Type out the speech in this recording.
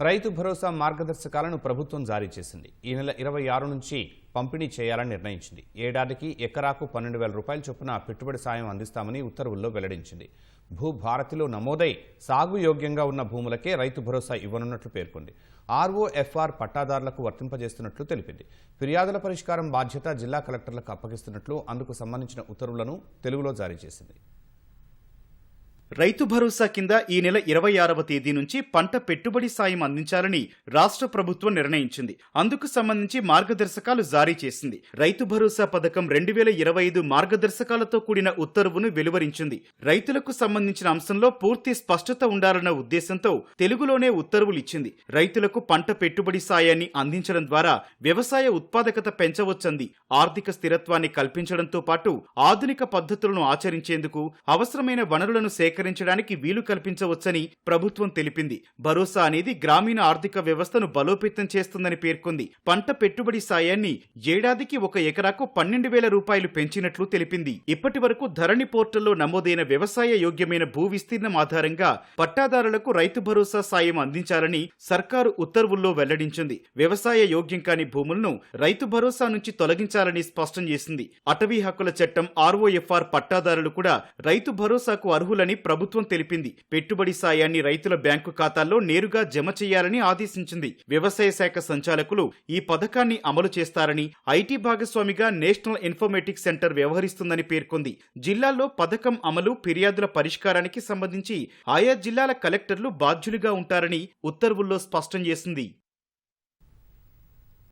రైతు భరోసా మార్గదర్శకాలను ప్రభుత్వం జారీ చేసింది. ఈ నెల ఇరవై ఆరు నుంచి పంపిణీ చేయాలని నిర్ణయించింది. ఏడాదికి ఎకరాకు పన్నెండు వేల రూపాయల చొప్పున పెట్టుబడి సాయం అందిస్తామని ఉత్తర్వుల్లో వెల్లడించింది. భూభారతిలో నమోదై సాగు యోగ్యంగా ఉన్న భూములకే రైతు భరోసా ఇవ్వనున్నట్లు పేర్కొంది. ఆర్ఓఎఫ్ఆర్ పట్టాదారులకు వర్తింపజేస్తున్నట్లు తెలిపింది. ఫిర్యాదుల పరిష్కారం బాధ్యత జిల్లా కలెక్టర్లకు అప్పగిస్తున్నట్లు అందుకు సంబంధించిన ఉత్తర్వులను తెలుగులో జారీ చేసింది. రైతు భరోసా కింద ఈ నెల ఇరవై ఆరవ తేదీ నుంచి పంట పెట్టుబడి సాయం అందించాలని రాష్ట్ర ప్రభుత్వం నిర్ణయించింది. అందుకు సంబంధించి మార్గదర్శకాలు జారీ చేసింది. రైతు భరోసా పథకం రెండు వేల ఇరవై ఐదు మార్గదర్శకాలతో కూడిన ఉత్తర్వును వెలువరించింది. రైతులకు సంబంధించిన అంశంలో పూర్తి స్పష్టత ఉండాలన్న ఉద్దేశంతో తెలుగులోనే ఉత్తర్వులు ఇచ్చింది. రైతులకు పంట పెట్టుబడి సాయాన్ని అందించడం ద్వారా వ్యవసాయ ఉత్పాదకత పెంచవచ్చంది. ఆర్థిక స్థిరత్వాన్ని కల్పించడంతో పాటు ఆధునిక పద్ధతులను ఆచరించేందుకు అవసరమైన వనరులను సేకరించడానికి వీలు కల్పించవచ్చని ప్రభుత్వం తెలిపింది. భరోసా అనేది గ్రామీణ ఆర్థిక వ్యవస్థను బలోపేతం చేస్తుందని పేర్కొంది. పంట పెట్టుబడి సాయాన్ని ఏడాదికి ఒక ఎకరాకు పన్నెండు వేల రూపాయలు పెంచినట్లు తెలిపింది. ఇప్పటి వరకు ధరణి పోర్టల్లో నమోదైన వ్యవసాయ యోగ్యమైన భూ విస్తీర్ణం ఆధారంగా పట్టాదారులకు రైతు భరోసా సాయం అందించాలని సర్కారు ఉత్తర్వుల్లో వెల్లడించింది. వ్యవసాయ యోగ్యం కాని భూములను రైతు భరోసా నుంచి తొలగించాలని స్పష్టం చేసింది. అటవీ హక్కుల చట్టం ఆర్ఓఎఫ్ఆర్ పట్టాదారులు కూడా రైతు భరోసాకు అర్హులని ప్రభుత్వం తెలిపింది. పెట్టుబడి సాయాన్ని రైతుల బ్యాంకు ఖాతాల్లో నేరుగా జమ చేయాలని ఆదేశించింది. వ్యవసాయ శాఖ సంచాలకులు ఈ పథకాన్ని అమలు చేస్తారని ఐటీ భాగస్వామిగా నేషనల్ ఇన్ఫర్మేటిక్స్ సెంటర్ వ్యవహరిస్తుందని పేర్కొంది. జిల్లాల్లో పథకం అమలు ఫిర్యాదుల పరిష్కారానికి సంబంధించి ఆయా జిల్లాల కలెక్టర్లు బాధ్యులుగా ఉంటారని ఉత్తర్వుల్లో స్పష్టం చేసింది.